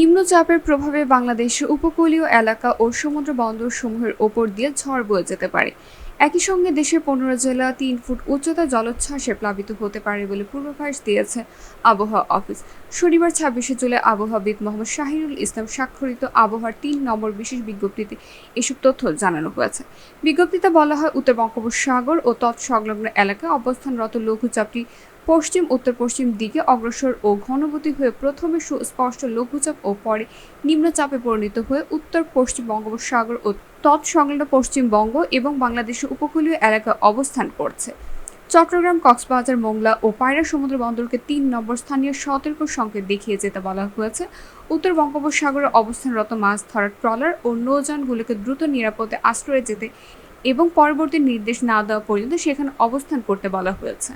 নিম্নচাপের প্রভাবে বাংলাদেশের উপকূলীয় এলাকা ও সমুদ্র বন্দর সমূহের ওপর দিয়ে ঝড় বয়ে যেতে পারে। একই সঙ্গে দেশের পনেরো জেলা তিন ফুট উচ্চতা জলোচ্ছ্বাসে প্লাবিত হতে পারে বলে পূর্বাভাস দিয়েছে আবহাওয়া অফিস। শনিবার ছাব্বিশে জুলাই আবহাওয়াবিদ মোহাম্মদ শাহিরুল ইসলাম স্বাক্ষরিত আবহাওয়ার তিন নম্বর বিশেষ বিজ্ঞপ্তিতে এসব তথ্য জানানো হয়েছে। বিজ্ঞপ্তিতে বলা হয়, উত্তর বঙ্গোপসাগর ও তৎসংলগ্ন এলাকায় অবস্থানরত লঘুচাপটি পশ্চিম, উত্তর পশ্চিম দিকে অগ্রসর ও ঘনবতী হয়ে প্রথমে সুস্পষ্ট লঘুচাপ ও পরে নিম্নচাপে পরিণত হয়ে উত্তর, পশ্চিম বঙ্গোপসাগর ও তৎসংলগ্ন পশ্চিমবঙ্গ এবং বাংলাদেশের উপকূলীয় এলাকায় অবস্থান করছে। চট্টগ্রাম, কক্সবাজার, মোংলা ও পায়রা সমুদ্র বন্দরকে তিন নম্বর স্থানীয় সতর্ক সংকেত দেখিয়ে যেতে বলা হয়েছে। উত্তর বঙ্গোপসাগরে অবস্থানরত মাছ ধরার ট্রলার ও নৌযানগুলোকে দ্রুত নিরাপদে আশ্রয়ে যেতে এবং পরবর্তী নির্দেশ না দেওয়া পর্যন্ত সেখানে অবস্থান করতে বলা হয়েছে।